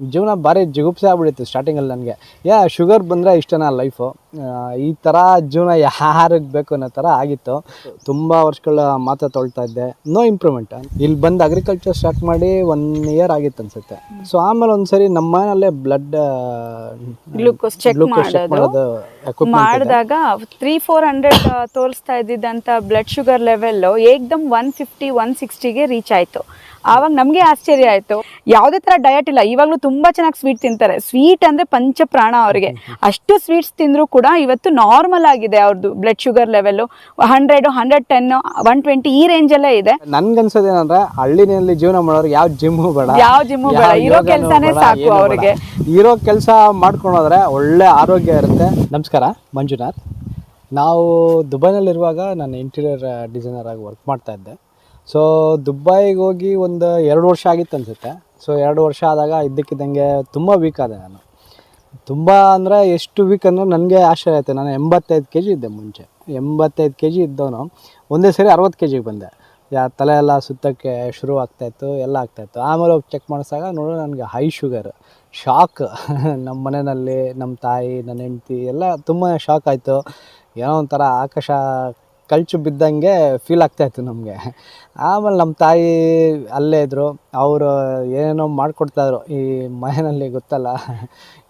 ಜೀವನ ಭಾರಿ ಜಿಗುಪ್ಸೆ ಆಗ್ಬಿಡಿತ್ತು ಸ್ಟಾರ್ಟಿಂಗಲ್ಲಿ ನನಗೆ. ಯಾ ಶುಗರ್ ಬಂದರೆ ಇಷ್ಟನಾ ಲೈಫು ಈ ಥರ ಜೀವನ ಯಾರಿಗೆ ಬೇಕು ಅನ್ನೋ ಥರ ಆಗಿತ್ತು. ತುಂಬ ವರ್ಷಗಳ ಮಾತ್ರ ತೊಳ್ತಾ ಇದ್ದೆ. ನೋ ಇಂಪ್ರೂವ್ಮೆಂಟ್ ಇಲ್ಲಿ ಬಂದು ಅಗ್ರಿಕಲ್ಚರ್ ಸ್ಟಾರ್ಟ್ ಮಾಡಿ ಒನ್ ಇಯರ್ ಆಗಿತ್ತು ಅನ್ಸುತ್ತೆ. ಸೊ ಆಮೇಲೆ ಒಂದ್ಸರಿ ನಮ್ಮ ಮನೆಯಲ್ಲೇ ಬ್ಲಡ್ ಗ್ಲೂಕೋಸ್ ಚೆಕ್ ಮಾಡೋದು. ಮಾಡಿದಾಗ ತ್ರೀ ಫೋರ್ ಹಂಡ್ರೆಡ್ ತೋರಿಸ್ತಾ ಇದ್ದಿದ್ದಂತ ಬ್ಲಡ್ ಶುಗರ್ ಲೆವೆಲ್ ಏಕ್ದಮ್ ಒನ್ ಫಿಫ್ಟಿ ಒನ್ ಸಿಕ್ಸ್ಟಿಗೆ ರೀಚ್ ಆಯ್ತು. ಆವಾಗ ನಮಗೆ ಆಶ್ಚರ್ಯ ಆಯ್ತು. ಯಾವುದೇ ತರ ಡಯಟ್ ಇಲ್ಲ. ಇವಾಗಲೂ ತುಂಬಾ ಚೆನ್ನಾಗಿ ಸ್ವೀಟ್ ತಿಂತಾರೆ. ಸ್ವೀಟ್ ಅಂದ್ರೆ ಪಂಚ ಪ್ರಾಣ ಅವರಿಗೆ. ಅಷ್ಟು ಸ್ವೀಟ್ಸ್ ತಿಂದ್ರು ಕೂಡ ಇವತ್ತು ನಾರ್ಮಲ್ ಆಗಿದೆ ಅವ್ರದ್ದು blood sugar level hundred hundred ten one twenty ಈ ರೇಂಜ್ ಅಲ್ಲೇ ಇದೆ. ಏನಂದ್ರೆ ಹಳ್ಳಿನಲ್ಲಿ ಜೀವನ ಮಾಡೋರು ಯಾವ ಜಿಮ್ಮು ಬೇಡ. ಯಾವ ಜಿಮ್ಮು ಬೇಡ, ಇರೋ ಕೆಲಸನೇ ಸಾಕು ಅವರಿಗೆ. ಇರೋ ಕೆಲಸ ಮಾಡ್ಕೊಂಡೋದ್ರೆ ಒಳ್ಳೆ ಆರೋಗ್ಯ ಇರುತ್ತೆ. ನಮಸ್ಕಾರ, ಮಂಜುನಾಥ್. ನಾವು ದುಬೈನಲ್ಲಿರುವಾಗ ನಾನು ಇಂಟೀರಿಯರ್ ಡಿಸೈನರ್ ಆಗಿ ವರ್ಕ್ ಮಾಡ್ತಾ ಇದ್ದೆ. ಸೊ ದುಬೈಗೆ ಹೋಗಿ ಒಂದು ಎರಡು ವರ್ಷ ಆಗಿತ್ತು ಅನಿಸುತ್ತೆ. ಸೊ ಎರಡು ವರ್ಷ ಆದಾಗ ಇದ್ದಕ್ಕಿದ್ದಂಗೆ ತುಂಬ ವೀಕ್ ಆದೆ ನಾನು. ತುಂಬ ಅಂದರೆ ಎಷ್ಟು ವೀಕ್ ಅಂದರೆ ನನಗೆ ಆಶ್ಚರ್ಯ ಆಯಿತು. ನಾನು ಎಂಬತ್ತೈದು ಕೆ ಜಿ ಇದ್ದೆ ಮುಂಚೆ. ಎಂಬತ್ತೈದು ಕೆ ಜಿ ಇದ್ದವನು. ಒಂದೇ ಸರಿ ಅರವತ್ತು ಕೆ ಜಿಗೆ ಬಂದೆ. ಯಾ ತಲೆ ಎಲ್ಲ ಸುತ್ತಕ್ಕೆ ಶುರು ಆಗ್ತಾಯಿತ್ತು ಎಲ್ಲ ಆಗ್ತಾಯಿತ್ತು ಆಮೇಲೆ ಹೋಗಿ ಚೆಕ್ ಮಾಡಿಸಿದಾಗ ನೋಡು ನನಗೆ ಹೈ ಶುಗರ್ ಶಾಕ್ ನಮ್ಮ ಮನೆಯಲ್ಲಿ ನಮ್ಮ ತಾಯಿ ನನ್ನ ಹೆಂಡ್ತಿ ಎಲ್ಲ ತುಂಬ ಶಾಕ್ ಆಯಿತು. ಏನೋ ಒಂಥರ ಆಕಾಶ ಕಳ್ಚು ಬಿದ್ದಂಗೆ ಫೀಲ್ ಆಗ್ತಾಯಿತ್ತು ನಮಗೆ. ಆಮೇಲೆ ನಮ್ಮ ತಾಯಿ ಅಲ್ಲೇ ಇದ್ದರು ಅವರು ಏನೇನೋ ಮಾಡಿಕೊಡ್ತಾಯಿದ್ರು ಈ ಮನೆಯಲ್ಲಿ ಗೊತ್ತಲ್ಲ,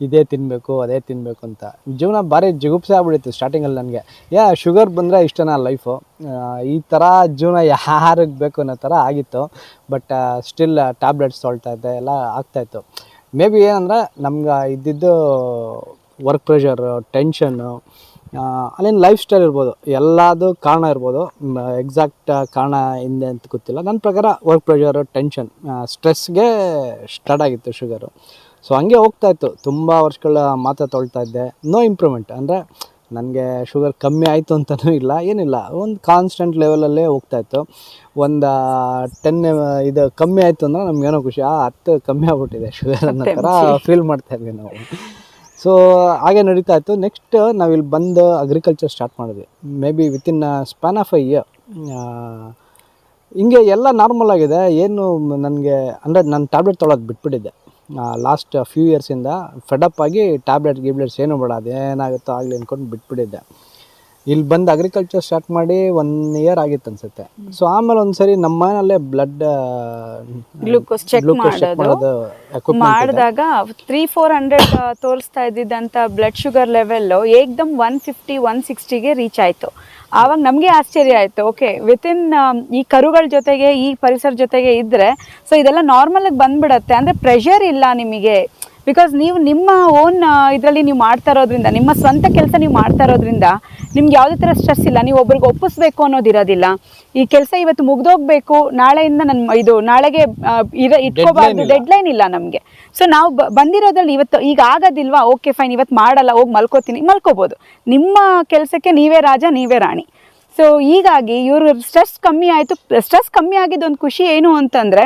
ಇದೇ ತಿನ್ನಬೇಕು ಅದೇ ತಿನ್ನಬೇಕು ಅಂತ. ಜೀವನ ಭಾರಿ ಜಿಗುಪ್ಸೆ ಆಗ್ಬಿಡಿತ್ತು ಸ್ಟಾರ್ಟಿಂಗಲ್ಲಿ ನನಗೆ. ಯಾ ಶುಗರ್ ಬಂದರೆ ಇಷ್ಟನಾ ಲೈಫು ಈ ಥರ ಜೀವನ ಯಾರಿಗೆ ಬೇಕು ಅನ್ನೋ ಥರ ಆಗಿತ್ತು. ಬಟ್ ಸ್ಟಿಲ್ ಟ್ಯಾಬ್ಲೆಟ್ಸ್ ತೊಳ್ತಾ ಇದ್ದೆ, ಎಲ್ಲ ಆಗ್ತಾಯಿತ್ತು ಮೇ ಬಿ ಏನಂದರೆ ನಮ್ಗೆ ಇದ್ದಿದ್ದು ವರ್ಕ್ ಪ್ರೆಷರು ಟೆನ್ಷನ್ನು ಅಲ್ಲಿನ ಲೈಫ್ ಸ್ಟೈಲ್ ಇರ್ಬೋದು ಎಲ್ಲದು ಕಾರಣ ಇರ್ಬೋದು ಎಕ್ಸಾಕ್ಟ್ ಕಾರಣ ಹಿಂದೆ ಅಂತ ಗೊತ್ತಿಲ್ಲ. ನನ್ನ ಪ್ರಕಾರ ವರ್ಕ್ ಪ್ರೆಷರು ಟೆನ್ಷನ್ ಸ್ಟ್ರೆಸ್ಗೆ ಸ್ಟಾರ್ಟ್ ಆಗಿತ್ತು ಶುಗರು ಸೊ ಹಂಗೆ ಹೋಗ್ತಾ ಇತ್ತು. ತುಂಬ ವರ್ಷಗಳ ಮಾತ್ರ ತೊಳ್ತಾ ಇದ್ದೆ. ನೋ ಇಂಪ್ರೂವ್ಮೆಂಟ್ ಅಂದರೆ ನನಗೆ ಶುಗರ್ ಕಮ್ಮಿ ಆಯಿತು ಅಂತಲೂ ಇಲ್ಲ ಏನಿಲ್ಲ. ಒಂದು ಕಾನ್ಸ್ಟೆಂಟ್ ಲೆವೆಲಲ್ಲೇ ಹೋಗ್ತಾ ಇತ್ತು. ಒಂದು ಟೆನ್ ಇದು ಕಮ್ಮಿ ಆಯಿತು ಅಂದರೆ ನಮಗೇನೋ ಖುಷಿ. ಆ ಹತ್ತು ಕಮ್ಮಿ ಆಗ್ಬಿಟ್ಟಿದೆ ಶುಗರ್ ಅನ್ನೋ ಥರ ಫೀಲ್ ಮಾಡ್ತಾ ಇದ್ವಿ ನಾವು. ಸೊ ಹಾಗೆ ನಡೀತಾ ಇತ್ತು. ನೆಕ್ಸ್ಟ್ ಇಲ್ಲಿ ಬಂದು ಅಗ್ರಿಕಲ್ಚರ್ ಸ್ಟಾರ್ಟ್ ಮಾಡಿದ್ವಿ. Maybe within span of a year ಹಿಂಗೆ ಎಲ್ಲ ನಾರ್ಮಲ್ ಆಗಿದೆ. ಏನು ನನಗೆ, ಅಂದರೆ ನಾನು ಟ್ಯಾಬ್ಲೆಟ್ ತೊಗೊಳೋದು ಬಿಟ್ಬಿಟ್ಟಿದ್ದೆ. ಲಾಸ್ಟ್ ಫ್ಯೂ ಇಯರ್ಸಿಂದ ಫೆಡಪ್ ಆಗಿ ಟ್ಯಾಬ್ಲೆಟ್ ಗಿಬ್ಲೆಟ್ಸ್ ಏನು ಬೇಡ, ಅದೇನಾಗುತ್ತೋ ಆಗಲಿ ಅಂದ್ಕೊಂಡು ಬಿಟ್ಬಿಟ್ಟಿದ್ದೆ. ಇಲ್ಲಿ ಬಂದು ಅಗ್ರಿಕಲ್ಚರ್ ಸ್ಟಾರ್ಟ್ ಮಾಡಿ ಒನ್ ಇಯರ್ ಆಗಿತ್ತು ಅನ್ಸುತ್ತೆ. ಸೊ ಆಮೇಲೆ ಒಂದ್ಸರಿ ನಮ್ಮ ಮನೆಯಲ್ಲೇ ಬ್ಲಡ್ ಗ್ಲೂಕೋಸ್ ಚೆಕ್ ಮಾಡೋದು. ಮಾಡಿದಾಗ ತ್ರೀ ಫೋರ್ ಹಂಡ್ರೆಡ್ ತೋರಿಸ್ತಾ ಇದ್ದಿದ್ದಂತ ಬ್ಲಡ್ ಶುಗರ್ ಲೆವೆಲ್ ಏಕ್ದಮ್ ಒನ್ ಫಿಫ್ಟಿ ಒನ್ ಸಿಕ್ಸ್ಟಿಗೆ ರೀಚ್ ಆಯ್ತು. ಆವಾಗ ನಮಗೆ ಆಶ್ಚರ್ಯ ಆಯ್ತು. ಓಕೆ ವಿತಿನ್ ಈ ಕರುಗಳ ಜೊತೆಗೆ ಈ ಪರಿಸರ ಜೊತೆಗೆ ಇದ್ರೆ ಸೊ ಇದೆಲ್ಲ ನಾರ್ಮಲ್ ಆಗಿ ಬಂದ್ಬಿಡತ್ತೆ. ಅಂದ್ರೆ ಪ್ರೆಷರ್ ಇಲ್ಲ ನಿಮಗೆ. ಬಿಕಾಸ್ ನೀವು ನಿಮ್ಮ ಓನ್ ಇದರಲ್ಲಿ ನೀವು ಮಾಡ್ತಾ ಇರೋದ್ರಿಂದ ನಿಮ್ಮ ಸ್ವಂತ ಕೆಲಸ ನೀವು ಮಾಡ್ತಾ ಇರೋದ್ರಿಂದ ನಿಮ್ಗೆ ಯಾವುದೇ ಥರ ಸ್ಟ್ರೆಸ್ ಇಲ್ಲ. ನೀವು ಒಬ್ರಿಗೆ ಒಪ್ಪಿಸ್ಬೇಕು ಅನ್ನೋದಿರೋದಿಲ್ಲ. ಈ ಕೆಲಸ ಇವತ್ತು ಮುಗ್ದೋಗ್ಬೇಕು ನಾಳೆಯಿಂದ ನನ್ನ ಇದು ನಾಳೆಗೆ ಇರ ಇಟ್ಕೋಬಾರ್ದು ಇಲ್ಲ. ಡೆಡ್ ಲೈನ್ ಇಲ್ಲ ನಮಗೆ. ಸೊ ನಾವು ಬಂದಿರೋದ್ರಲ್ಲಿ ಇವತ್ತು ಈಗ ಆಗೋದಿಲ್ವಾ? ಓಕೆ ಫೈನ್ ಇವತ್ತು ಮಾಡಲ್ಲ ಹೋಗಿ ಮಲ್ಕೋತೀನಿ. ಮಲ್ಕೋಬೋದು. ನಿಮ್ಮ ಕೆಲಸಕ್ಕೆ ನೀವೇ ರಾಜ ನೀವೇ ರಾಣಿ. ಸೊ ಹೀಗಾಗಿ ಇವರು ಸ್ಟ್ರೆಸ್ ಕಮ್ಮಿ ಆಯಿತು ಸ್ಟ್ರೆಸ್ ಕಮ್ಮಿ ಆಗಿದ್ದು ಒಂದು ಖುಷಿ ಏನು ಅಂತಂದರೆ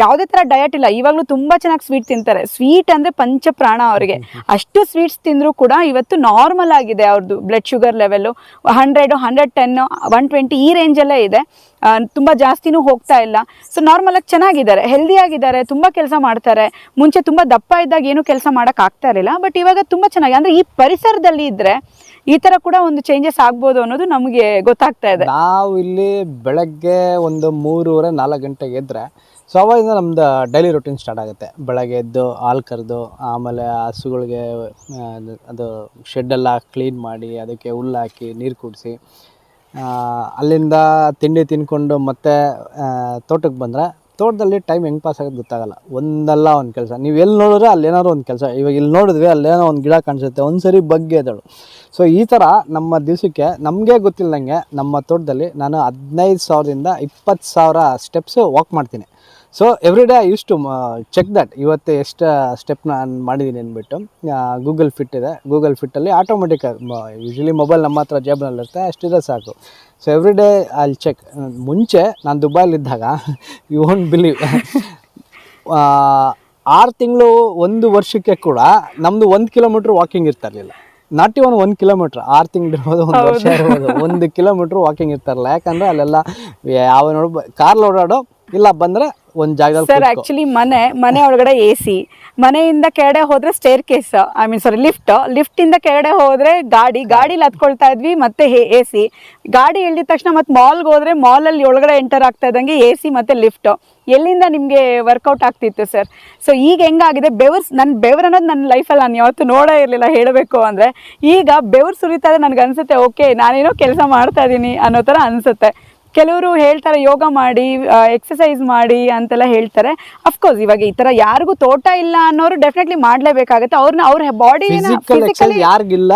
ಯಾವುದೇ ಥರ ಡಯಟ್ ಇಲ್ಲ. ಇವಾಗಲೂ ತುಂಬ ಚೆನ್ನಾಗಿ ಸ್ವೀಟ್ ತಿಂತಾರೆ. ಸ್ವೀಟ್ ಅಂದರೆ ಪಂಚಪ್ರಾಣ ಅವರಿಗೆ. ಅಷ್ಟು ಸ್ವೀಟ್ಸ್ ತಿಂದರೂ ಕೂಡ ಇವತ್ತು ನಾರ್ಮಲ್ ಆಗಿದೆ ಅವ್ರದ್ದು blood sugar level hundred hundred ten one twenty ಈ ರೇಂಜಲ್ಲೇ ಇದೆ. ತುಂಬ ಜಾಸ್ತಿನೂ ಹೋಗ್ತಾ ಇಲ್ಲ. ಸೊ ನಾರ್ಮಲಾಗಿ ಚೆನ್ನಾಗಿದ್ದಾರೆ. ಹೆಲ್ದಿಯಾಗಿದ್ದಾರೆ ತುಂಬ ಕೆಲಸ ಮಾಡ್ತಾರೆ. ಮುಂಚೆ ತುಂಬ ದಪ್ಪ ಇದ್ದಾಗ ಏನು ಕೆಲಸ ಮಾಡೋಕ್ಕಾಗ್ತಾ ಇರಲಿಲ್ಲ. ಬಟ್ ಇವಾಗ ತುಂಬ ಚೆನ್ನಾಗಿ ಅಂದರೆ ಈ ಪರಿಸರದಲ್ಲಿ ಇದ್ದರೆ ಈ ತರ ಕೂಡ ಒಂದು ಚೇಂಜಸ್ ಆಗ್ಬೋದು ಅನ್ನೋದು ನಮಗೆ ಗೊತ್ತಾಗ್ತಾ ಇದೆ. ನಾವು ಇಲ್ಲಿ ಬೆಳಗ್ಗೆ ಒಂದು ಮೂರುವರೆ ನಾಲ್ಕು ಗಂಟೆಗೆ ಎದ್ದರೆ ಸೊ ಅವಾಗಿಂದ ನಮ್ದು ಡೈಲಿ ರೂಟೀನ್ ಸ್ಟಾರ್ಟ್ ಆಗುತ್ತೆ. ಬೆಳಗ್ಗೆ ಎದ್ದು, ಹಾಲು ಕರೆದು, ಆಮೇಲೆ ಹಸುಗಳಿಗೆ ಅದು- ಅದು ಶೆಡ್ಡೆಲ್ಲ ಕ್ಲೀನ್ ಮಾಡಿ, ಅದಕ್ಕೆ ಹುಲ್ಲು ಹಾಕಿ, ನೀರು ಕುಡಿಸಿ ಅಲ್ಲಿಂದ ತಿಂಡಿ ತಿನ್ಕೊಂಡು ಮತ್ತೆ ತೋಟಕ್ಕೆ ಬಂದರೆ ತೋಟದಲ್ಲಿ ಟೈಮ್ ಹೆಂಗೆ ಪಾಸ್ ಆಗೋದು ಗೊತ್ತಾಗಲ್ಲ. ಒಂದಲ್ಲ ಒಂದು ಕೆಲಸ. ನೀವು ಎಲ್ಲಿ ನೋಡಿದ್ರೆ ಅಲ್ಲೇನಾದ್ರು ಒಂದು ಕೆಲಸ. ಇವಾಗ ಇಲ್ಲಿ ನೋಡಿದ್ವಿ ಅಲ್ಲೇನೋ ಒಂದು ಗಿಡ ಕಾಣಿಸುತ್ತೆ ಒಂದು ಸರಿ ಬಗ್ಗೆ ಎದ್ದಳು. ಸೊ ಈ ಥರ ನಮ್ಮ ದಿವಸಕ್ಕೆ ನಮಗೆ ಗೊತ್ತಿಲ್ಲದಂಗೆ ನಮ್ಮ ತೋಟದಲ್ಲಿ ನಾನು ಹದಿನೈದು ಸಾವಿರದಿಂದ ಇಪ್ಪತ್ತು ಸಾವಿರ ಸ್ಟೆಪ್ಸು ವಾಕ್ ಮಾಡ್ತೀನಿ. So every day I use to check that ಇವತ್ತು ಎಷ್ಟು ಸ್ಟೆಪ್ ನಾನು ಮಾಡಿದ್ದೀನಿ ಅಂದ್ಬಿಟ್ಟು. ಗೂಗಲ್ ಫಿಟ್ ಇದೆ. ಗೂಗಲ್ ಫಿಟ್ಟಲ್ಲಿ ಆಟೋಮೆಟಿಕ್ ಯೂಶ್ವಲಿ ಮೊಬೈಲ್ ನಮ್ಮ ಹತ್ರ ಜೇಬ್ನಲ್ಲಿರುತ್ತೆ. ಅಷ್ಟಿದೆ ಸಾಕು. ಸೊ ಎವ್ರಿ ಡೇ ಅಲ್ಲಿ ಚೆಕ್ ಮುಂಚೆ ನಾನು ದುಬೈಲಿದ್ದಾಗ ಯು ಓನ್ ಬಿಲೀವ್ ಆರು ತಿಂಗಳು ಒಂದು ವರ್ಷಕ್ಕೆ ಕೂಡ ನಮ್ಮದು ಒಂದು ಕಿಲೋಮೀಟ್ರ್ ವಾಕಿಂಗ್ ಇರ್ತಾ ಇರಲಿಲ್ಲ ನಾಟ್ ಇವನ್ ಒಂದು ಕಿಲೋಮೀಟ್ರ್ ಆರು ತಿಂಗಳು ಇರ್ಬೋದು ಒಂದು ವರ್ಷ ಇರ್ಬೋದು. ಒಂದು ಕಿಲೋಮೀಟ್ರ್ ವಾಕಿಂಗ್ ಇರ್ತಾರಲ್ಲ ಯಾಕಂದರೆ ಅಲ್ಲೆಲ್ಲ ಯಾವ ನೋಡ್ ಕಾರ್ಲ್ಲಿ ಓಡಾಡೋ ಇಲ್ಲ ಬಂದರೆ ಒಂದ್ ಜಾಗದಲ್ಲಿ ಸರ್ ಕೂತ್ಕೋ. ಆಕ್ಚುಲಿ ಮನೆ ಮನೆ ಒಳಗಡೆ ಎ ಸಿ ಮನೆಯಿಂದ ಕೆಳಗಡೆ ಹೋದ್ರೆ staircase I mean sorry lift lift ಇಂದ ಕೆಳಗಡೆ ಹೋದ್ರೆ ಗಾಡಿ. ಗಾಡಿಲಿ ಹತ್ಕೊಳ್ತಾ ಇದ್ವಿ ಮತ್ತೆ ಎ ಸಿ ಗಾಡಿ ಇಳಿದ ತಕ್ಷಣ ಮತ್ತೆ ಮಾಲ್ಗೆ ಹೋದ್ರೆ ಮಾಲ್ ಅಲ್ಲಿ ಒಳಗಡೆ ಎಂಟರ್ ಆಗ್ತಾ ಇದ್ದಂಗೆ ಎ ಸಿ ಮತ್ತೆ ಲಿಫ್ಟ್ ಎಲ್ಲಿಂದ ನಿಮ್ಗೆ ವರ್ಕೌಟ್ ಆಗ್ತಿತ್ತು ಸರ್ ಸೊ ಈಗ ಹೆಂಗಾಗಿದೆ? ಬೆವರ್ ನನ್ನ ಬೆವರ್ ಅನ್ನೋದು ನನ್ನ ಲೈಫಲ್ಲಿ ನಾನು ಯಾವತ್ತೂ ನೋಡೇ ಇರಲಿಲ್ಲ ಹೇಳಬೇಕು ಅಂದರೆ. ಈಗ ಬೆವರು ಸುರಿತಾ ಇದೆ ನನಗೆ ಅನ್ಸುತ್ತೆ ಓಕೆ ನಾನೇನೋ ಕೆಲಸ ಮಾಡ್ತಾ ಇದ್ದೀನಿ ಅನ್ನೋ ಥರ ಅನಿಸುತ್ತೆ. ಕೆಲವರು ಹೇಳ್ತಾರೆ ಯೋಗ ಮಾಡಿ ಎಕ್ಸಸೈಸ್ ಮಾಡಿ ಅಂತೆಲ್ಲ ಹೇಳ್ತಾರೆ. ಅಫ್ಕೋರ್ಸ್ ಇವಾಗ ಈ ತರ ಯಾರಿಗೂ ತೋಟ ಇಲ್ಲ ಅನ್ನೋರು ಡೆಫಿನೆಟ್ಲಿ ಮಾಡ್ಲೇಬೇಕಾಗುತ್ತೆ. ಅವ್ರನ್ನ ಅವ್ರ ಬಾಡಿ ಯಾರಿಗಿಲ್ಲ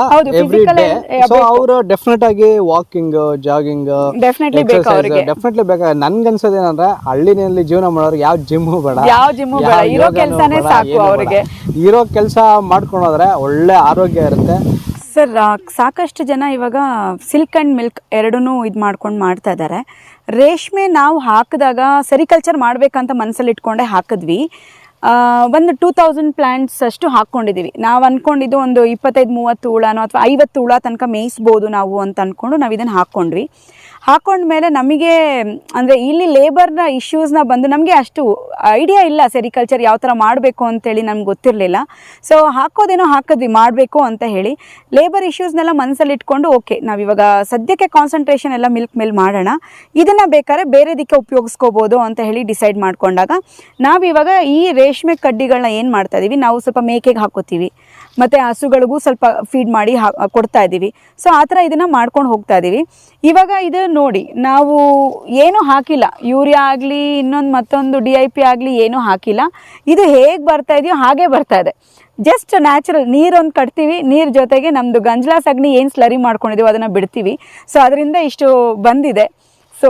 ಅವರು ಡೆಫಿನೆಟ್ ಆಗಿ ವಾಕಿಂಗ್ ಜಾಗಿಂಗ್ ಡೆಫಿನೆಟ್ಲಿ ಬೇಕು ಅವ್ರಿಗೆ. ಡೆಫಿನೆಟ್ಲಿ ಬೇಕಾಗ ನನ್ಗನ್ಸೋದು ಏನಂದ್ರೆ ಹಳ್ಳಿನಲ್ಲಿ ಜೀವನ ಮಾಡೋರು ಯಾವ ಜಿಮ್ ಬೇಡ. ಯಾವ ಜಿಮ್ ಬೇಡ, ಇರೋ ಕೆಲಸನೇ ಸಾಕು ಅವ್ರಿಗೆ. ಇರೋ ಕೆಲಸ ಮಾಡ್ಕೊಂಡೋದ್ರೆ ಒಳ್ಳೆ ಆರೋಗ್ಯ ಇರುತ್ತೆ. ಸರ್ ಸಾಕಷ್ಟು ಜನ ಇವಾಗ ಸಿಲ್ಕ್ ಆ್ಯಂಡ್ ಮಿಲ್ಕ್ ಎರಡೂ ಇದು ಮಾಡ್ಕೊಂಡು ಮಾಡ್ತಾ ಇದ್ದಾರೆ ರೇಷ್ಮೆ ನಾವು ಹಾಕಿದಾಗ ಸೆರಿಕಲ್ಚರ್ ಮಾಡಬೇಕಂತ ಮನಸ್ಸಲ್ಲಿ ಇಟ್ಕೊಂಡೆ ಹಾಕಿದ್ವಿ. ಒಂದು ಟೂ ತೌಸಂಡ್ ಪ್ಲ್ಯಾಂಟ್ಸ್ ಅಷ್ಟು ಹಾಕ್ಕೊಂಡಿದ್ದೀವಿ ನಾವು ಅಂದ್ಕೊಂಡಿದ್ದು ಒಂದು ಇಪ್ಪತ್ತೈದು, ಮೂವತ್ತು ಹುಳನೋ ಅಥವಾ ಐವತ್ತು ಹುಳ ತನಕ ಮೇಯಿಸ್ಬೋದು ನಾವು ಅಂತ ಅಂದ್ಕೊಂಡು ನಾವು ಇದನ್ನು ಹಾಕ್ಕೊಂಡ್ವಿ. ಹಾಕೊಂಡ್ಮೇಲೆ ನಮಗೆ, ಅಂದರೆ ಇಲ್ಲಿ ಲೇಬರ್ನ ಇಶ್ಯೂಸ್ನ ಬಂದು ನಮಗೆ ಅಷ್ಟು ಐಡಿಯಾ ಇಲ್ಲ ಸೆರಿಕಲ್ಚರ್ ಯಾವ ಥರ ಮಾಡಬೇಕು ಅಂತೇಳಿ ನಮ್ಗೆ ಗೊತ್ತಿರಲಿಲ್ಲ. ಸೊ ಹಾಕೋದೇನೋ ಹಾಕಿದ್ವಿ, ಮಾಡಬೇಕು ಅಂತ ಹೇಳಿ. ಲೇಬರ್ ಇಶ್ಯೂಸ್ನೆಲ್ಲ ಮನಸ್ಸಲ್ಲಿ ಇಟ್ಕೊಂಡು ಓಕೆ ನಾವಿವಾಗ ಸದ್ಯಕ್ಕೆ ಕಾನ್ಸಂಟ್ರೇಷನ್ ಎಲ್ಲ ಮಿಲ್ಕ್ ಮೇಲೆ ಮಾಡೋಣ. ಇದನ್ನು ಬೇಕಾದ್ರೆ ಬೇರೆದಕ್ಕೆ ಉಪಯೋಗಿಸ್ಕೋಬೋದು ಅಂತ ಹೇಳಿ ಡಿಸೈಡ್ ಮಾಡ್ಕೊಂಡಾಗ ನಾವಿವಾಗ ಈ ರೇಷ್ಮೆ ಕಡ್ಡಿಗಳನ್ನ ಏನು ಮಾಡ್ತಾ ಇದೀವಿ? ನಾವು ಸ್ವಲ್ಪ ಮೇಕೆಗೆ ಹಾಕೋತೀವಿ. ಮತ್ತು ಹಸುಗಳಿಗೂ ಸ್ವಲ್ಪ ಫೀಡ್ ಮಾಡಿ ಕೊಡ್ತಾ ಇದ್ದೀವಿ. ಸೊ ಆ ಥರ ಇದನ್ನು ಮಾಡ್ಕೊಂಡು ಹೋಗ್ತಾ ಇದ್ದೀವಿ. ಇವಾಗ ಇದು ನೋಡಿ ನಾವು ಏನೂ ಹಾಕಿಲ್ಲ. ಯೂರಿಯಾ ಆಗಲಿ ಇನ್ನೊಂದು ಮತ್ತೊಂದು ಡಿ ಐ ಪಿ ಆಗಲಿ ಏನೂ ಹಾಕಿಲ್ಲ. ಇದು ಹೇಗೆ ಬರ್ತಾ ಇದೆಯೋ ಹಾಗೆ ಬರ್ತಾ ಇದೆ. ಜಸ್ಟ್ ನ್ಯಾಚುರಲ್ ನೀರೊಂದು ಕಟ್ತೀವಿ ನೀರು ಜೊತೆಗೆ ನಮ್ಮದು ಗಂಜಲ ಸಗಣಿ ಏನು ಸ್ಲರಿ ಮಾಡ್ಕೊಂಡಿದ್ದೀವಿ ಅದನ್ನು ಬಿಡ್ತೀವಿ. ಸೊ ಅದರಿಂದ ಇಷ್ಟು ಬಂದಿದೆ. ಸೊ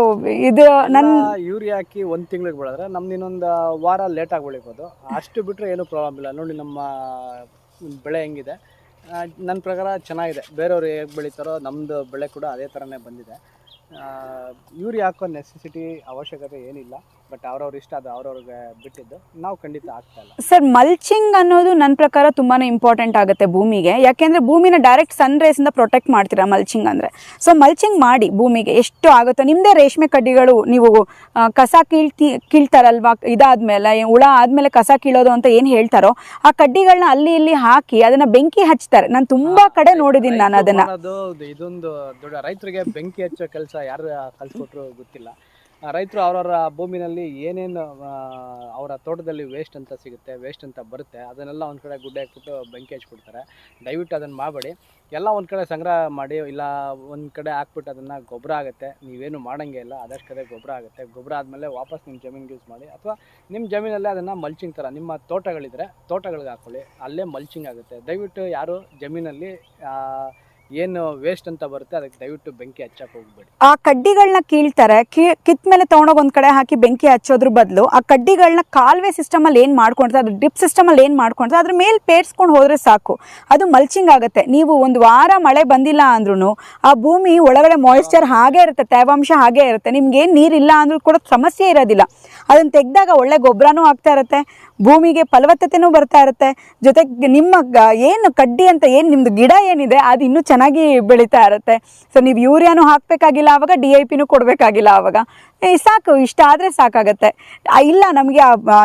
ಇದು ನನ್ನ ಯೂರಿಯಾ ಹಾಕಿ ಒಂದು ತಿಂಗಳಿಗೆ ಬೆಳೆದ್ರೆ ನಮ್ದು ಇನ್ನೊಂದು ವಾರ ಲೇಟ್ ಆಗಿ ಬೆಳಿಬೋದು. ಅಷ್ಟು ಬಿಟ್ರೆ ಏನು ಪ್ರಾಬ್ಲಮ್ ಇಲ್ಲ. ನೋಡಿ ನಮ್ಮ ಬೆಳೆ ಹೆಂಗಿದೆ? ನನ್ನ ಪ್ರಕಾರ ಚೆನ್ನಾಗಿದೆ. ಬೇರೆಯವ್ರು ಹೇಗೆ ಬೆಳೀತಾರೋ ನಮ್ಮದು ಬೆಳೆ ಕೂಡ ಅದೇ ಥರನೇ ಬಂದಿದೆ. ಯೂರಿಯಾ ಹಾಕೋ ನೆಸೆಸಿಟಿ ಅವಶ್ಯಕತೆ ಏನಿಲ್ಲ. ಬಟ್ ಅವ್ರವ್ರ ಇಷ್ಟ ಅದು ಅವ್ರವ್ರಿಗೆ ಬಿಟ್ಟಿದ್ದು. ನಾವು ಖಂಡಿತ ಆಗ್ತಾ ಇಲ್ಲ. ಸರ್ ಮಲ್ಚಿಂಗ್ ಅನ್ನೋದು ನನ್ನ ಪ್ರಕಾರ ತುಂಬಾ ಇಂಪಾರ್ಟೆಂಟ್ ಆಗುತ್ತೆ ಭೂಮಿಗೆ. ಯಾಕೆಂದ್ರೆ ಭೂಮಿನ ಡೈರೆಕ್ಟ್ ಸನ್ ರೇಸಿಂದ ಪ್ರೊಟೆಕ್ಟ್ ಮಾಡ್ತೀರಾ ಮಲ್ಚಿಂಗ್ ಅಂದರೆ? ಸೊ ಮಲ್ಚಿಂಗ್ ಮಾಡಿ ಭೂಮಿಗೆ ಎಷ್ಟು ಆಗುತ್ತೋ ನಿಮ್ಮದೇ ರೇಷ್ಮೆ ಕಡ್ಡಿಗಳು ನೀವು ಆ, ಕಸ ಕೀಳ್ತಿ ಕೀಳ್ತಾರಲ್ವಾ? ಇದಾದ್ಮೇಲೆ ಹುಳ ಆದಮೇಲೆ ಕಸ ಕೀಳೋದು ಅಂತ ಏನು ಹೇಳ್ತಾರೋ ಆ ಕಡ್ಡಿಗಳನ್ನ ಅಲ್ಲಿ ಇಲ್ಲಿ ಹಾಕಿ ಅದನ್ನ ಬೆಂಕಿ ಹಚ್ತಾರೆ. ನಾನು ತುಂಬಾ ಕಡೆ ನೋಡಿದೀನಿ ನಾನು ಅದನ್ನ. ಮಾಡೋದು ಇದೊಂದು ದೊಡ್ಡ ರೈತರಿಗೆ ಬೆಂಕಿ ಹಚ್ಚೋ ಕೆಲಸ ಯಾರು ಕಲ್ಸ್ಕೊಟ್ರು ಗೊತ್ತಿಲ್ಲ. ರೈತರು ಅವರವರ ಭೂಮಿನಲ್ಲಿ ಏನೇನು ಅವರ ತೋಟದಲ್ಲಿ ವೇಸ್ಟ್ ಅಂತ ಸಿಗುತ್ತೆ ವೇಸ್ಟ್ ಅಂತ ಬರುತ್ತೆ, ಅದನ್ನೆಲ್ಲ ಒಂದು ಕಡೆ ಗುಡ್ಡೆ ಹಾಕ್ಬಿಟ್ಟು ಬೆಂಕಿ ಹಚ್ಬಿಡ್ತಾರೆ. ದಯವಿಟ್ಟು ಅದನ್ನು ಮಾಡಬೇಡಿ. ಎಲ್ಲ ಒಂದು ಕಡೆ ಸಂಗ್ರಹ ಮಾಡಿ, ಇಲ್ಲ ಒಂದು ಕಡೆ ಹಾಕ್ಬಿಟ್ಟು ಅದನ್ನು ಗೊಬ್ಬರ ಆಗುತ್ತೆ. ನೀವೇನು ಮಾಡೋಂಗೆ ಇಲ್ಲ ಅದಷ್ಟು ಕಡೆ ಗೊಬ್ಬರ ಆಗುತ್ತೆ. ಗೊಬ್ಬರ ಆದಮೇಲೆ ವಾಪಸ್ ನಿಮ್ಮ ಜಮೀನಿಗೆ ಯೂಸ್ ಮಾಡಿ, ಅಥವಾ ನಿಮ್ಮ ಜಮೀನಲ್ಲೇ ಅದನ್ನು ಮಲ್ಚಿಂಗ್ ಥರ ನಿಮ್ಮ ತೋಟಗಳಿದ್ದರೆ ತೋಟಗಳಿಗೆ ಹಾಕೊಳ್ಳಿ, ಅಲ್ಲೇ ಮಲ್ಚಿಂಗ್ ಆಗುತ್ತೆ. ದಯವಿಟ್ಟು ಯಾರು ಜಮೀನಲ್ಲಿ ಏನು ವೇಸ್ಟ್ ಅಂತ ಬರುತ್ತೆ, ಅದಕ್ಕೆ ದಯವಿಟ್ಟು ಬೆಂಕಿ ಹಚ್ಚಕ್ಕೆ ಹೋಗ್ಬೇಡಿ. ಆ ಕಡ್ಡಿಗಳನ್ನ ಕೀಳ್ತಾರೆ ಕಿತ್ ಮೇಲೆ ತಗೊಂಡೋಗ ಒಂದ್ ಕಡೆ ಹಾಕಿ ಬೆಂಕಿ ಹಚ್ಚೋದ್ರ ಬದಲು ಆ ಕಡ್ಡಿಗಳನ್ನ ಕಾಲುವೆ ಸಿಸ್ಟಮಲ್ಲಿ ಏನು ಮಾಡ್ಕೊಂಡ್ರೆ ಅದು ಡ್ರಿಪ್ ಸಿಸ್ಟಮಲ್ಲಿ ಏನು ಮಾಡ್ಕೊಂಡ್ರೆ, ಅದ್ರ ಮೇಲೆ ಪೇರ್ಸ್ಕೊಂಡು ಹೋದ್ರೆ ಸಾಕು. ಅದು ಮಲ್ಚಿಂಗ್ ಆಗುತ್ತೆ. ನೀವು ಒಂದು ವಾರ ಮಳೆ ಬಂದಿಲ್ಲ ಅಂದ್ರೂ ಆ ಭೂಮಿ ಒಳಗಡೆ ಮಾಯಿಶ್ಚರ್ ಹಾಗೆ ಇರುತ್ತೆ, ತೇವಾಂಶ ಹಾಗೆ ಇರುತ್ತೆ. ನಿಮ್ಗೆ ಏನು ನೀರಿಲ್ಲ ಅಂದ್ರೂ ಕೂಡ ಸಮಸ್ಯೆ ಇರೋದಿಲ್ಲ. ಅದನ್ನ ತೆಗೆದಾಗ ಒಳ್ಳೆ ಗೊಬ್ಬರನೂ ಆಗ್ತಾ ಇರುತ್ತೆ. ಭೂಮಿಗೆ ಫಲವತ್ತತೆನೂ ಬರ್ತಾ ಇರುತ್ತೆ. ಜೊತೆಗೆ ನಿಮ್ಮ ಏನು ಕಡ್ಡಿ ಅಂತ ಏನು ನಿಮ್ಮದು ಗಿಡ ಏನಿದೆ ಅದು ಇನ್ನೂ ಚೆನ್ನಾಗಿ ಬೆಳೀತಾ ಇರುತ್ತೆ. ಸೊ ನೀವು ಯೂರಿಯಾನು ಹಾಕಬೇಕಾಗಿಲ್ಲ ಆವಾಗ ಡಿ ಐ ಪಿನೂ ಕೊಡಬೇಕಾಗಿಲ್ಲ ಆವಾಗ ಸಾಕು, ಇಷ್ಟ ಆದರೆ ಸಾಕಾಗತ್ತೆ. ಇಲ್ಲ ನಮಗೆ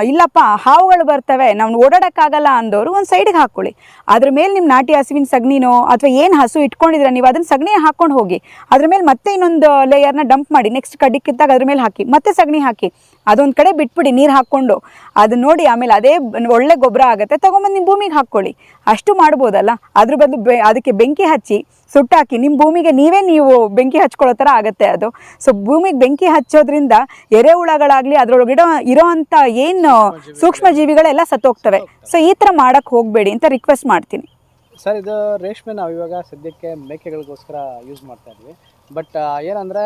ಇಲ್ಲಪ್ಪ, ಹಾವುಗಳು ಬರ್ತವೆ ನಾವು ಓಡಾಡೋಕ್ಕಾಗಲ್ಲ ಅಂದವರು ಒಂದು ಸೈಡಿಗೆ ಹಾಕ್ಕೊಳ್ಳಿ ಅದ್ರ ಮೇಲೆ ನಿಮ್ಮ ನಾಟಿ ಹಸುವಿನ ಸಗಣಿನೋ, ಅಥವಾ ಏನು ಹಸು ಇಟ್ಕೊಂಡಿದ್ರೆ, ನೀವು ಅದನ್ನ ಸಗಣಿ ಹಾಕ್ಕೊಂಡು ಹೋಗಿ. ಅದ್ರ ಮೇಲೆ ಮತ್ತೆ ಇನ್ನೊಂದು ಲೇಯರ್ನ ಡಂಪ್ ಮಾಡಿ ನೆಕ್ಸ್ಟ್ ಕಡ್ಡಿ ಕಿತ್ತಾಗ ಅದ್ರ ಮೇಲೆ ಹಾಕಿ. ಮತ್ತೆ ಸಗಣಿ ಹಾಕಿ. ಅದೊಂದು ಕಡೆ ಬಿಟ್ಬಿಡಿ, ನೀರು ಹಾಕ್ಕೊಂಡು. ಅದನ್ನ ನೋಡಿ ಆಮೇಲೆ ಅದೇ ಒಳ್ಳೆ ಗೊಬ್ಬರ ಆಗುತ್ತೆ, ತೊಗೊಂಬಂದು ನಿಮ್ಮ ಭೂಮಿಗೆ ಹಾಕ್ಕೊಳ್ಳಿ. ಅಷ್ಟು ಮಾಡ್ಬೋದಲ್ಲ? ಅದ್ರ ಬದಲು ಅದಕ್ಕೆ ಬೆಂಕಿ ಹಚ್ಚಿ ಸುಟ್ಟಾಕಿ ನಿಮ್ಮ ಭೂಮಿಗೆ ನೀವೇ ನೀವು ಬೆಂಕಿ ಹಚ್ಕೊಳ್ಳೋ ಥರ ಆಗುತ್ತೆ ಅದು. ಸೊ ಭೂಮಿಗೆ ಬೆಂಕಿ ಹಚ್ಚೋದ್ರಿಂದ ಎರೆಹುಳಗಳಾಗಲಿ ಅದರೊಳಗಿಡೋ ಇರೋ ಅಂಥ ಏನು ಸೂಕ್ಷ್ಮ ಜೀವಿಗಳೆಲ್ಲ ಸತ್ತೋಗ್ತವೆ. ಸೊ ಈ ಥರ ಮಾಡೋಕ್ಕೆ ಹೋಗಬೇಡಿ ಅಂತ ರಿಕ್ವೆಸ್ಟ್ ಮಾಡ್ತೀನಿ. ಸರ್, ಇದು ರೇಷ್ಮೆ ನಾವು ಇವಾಗ ಸದ್ಯಕ್ಕೆ ಮೇಕೆಗಳಿಗೋಸ್ಕರ ಯೂಸ್ ಮಾಡ್ತಾ ಇದ್ವಿ. ಬಟ್ ಏನಂದರೆ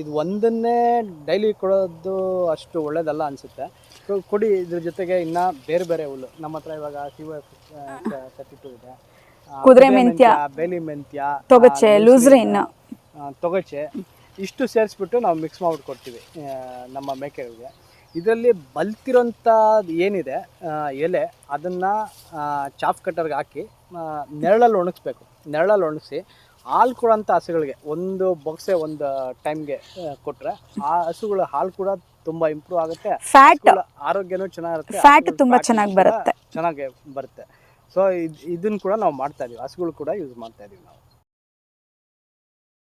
ಇದು ಒಂದನ್ನೇ ಡೈಲಿ ಕೊಡೋದು ಅಷ್ಟು ಒಳ್ಳೇದಲ್ಲ ಅನಿಸುತ್ತೆ. ಕೊಡಿ, ಇದ್ರ ಜೊತೆಗೆ ಇನ್ನು ಬೇರೆ ಬೇರೆ ಹುಲ್ಲು. ನಮ್ಮ ಹತ್ರ ಇವಾಗ ಸಿ ಇದೆ. ಕುದುರೆ ಮೆಂತ್ಯ, ಬೇಲಿ ಮೆಂತ್ಯ ತೊಗಚೆ, ಲೂಸ್ರಿನ್. ತೊಗಚೆ. ಇಷ್ಟು ಸೇರಿಸ್ಬಿಟ್ಟು ನಾವು ಮಿಕ್ಸ್ ಮಾಡ್ಬಿಟ್ಟು ಕೊಡ್ತೀವಿ ನಮ್ಮ ಮೇಕೆಗಳಿಗೆ. ಇದರಲ್ಲಿ ಬಲ್ತಿರೋಂಥ ಏನಿದೆ ಎಲೆ ಅದನ್ನು ಚಾಫ್ ಕಟ್ಟರ್ಗೆ ಹಾಕಿ ನೆರಳಲ್ಲಿ ಒಣಗಿಸ್ಬೇಕು. ನೆರಳಲ್ಲಿ ಒಣಗಿಸಿ ಹಾಲು ಕೊಡೋಂಥ ಹಸುಗಳಿಗೆ ಒಂದು ಬೊಕ್ಸೆ ಒಂದು ಟೈಮ್ಗೆ ಕೊಟ್ಟರೆ ಆ ಹಸುಗಳ ಹಾಲು ಕೂಡ ತುಂಬ ಇಂಪ್ರೂವ್ ಆಗುತ್ತೆ. ಫ್ಯಾಟ್ ಆರೋಗ್ಯನೂ ಚೆನ್ನಾಗಿರುತ್ತೆ ಫ್ಯಾಟ್ ತುಂಬ ಚೆನ್ನಾಗಿ ಬರುತ್ತೆ. ಚೆನ್ನಾಗಿ ಬರುತ್ತೆ. ಸೊ ಇದನ್ನ ಕೂಡ ನಾವು ಮಾಡ್ತಾ ಇದೀವಿ. ಹಸುಗಳು ಕೂಡ ಯೂಸ್ ಮಾಡ್ತಾ ಇದೀವಿ ನಾವು.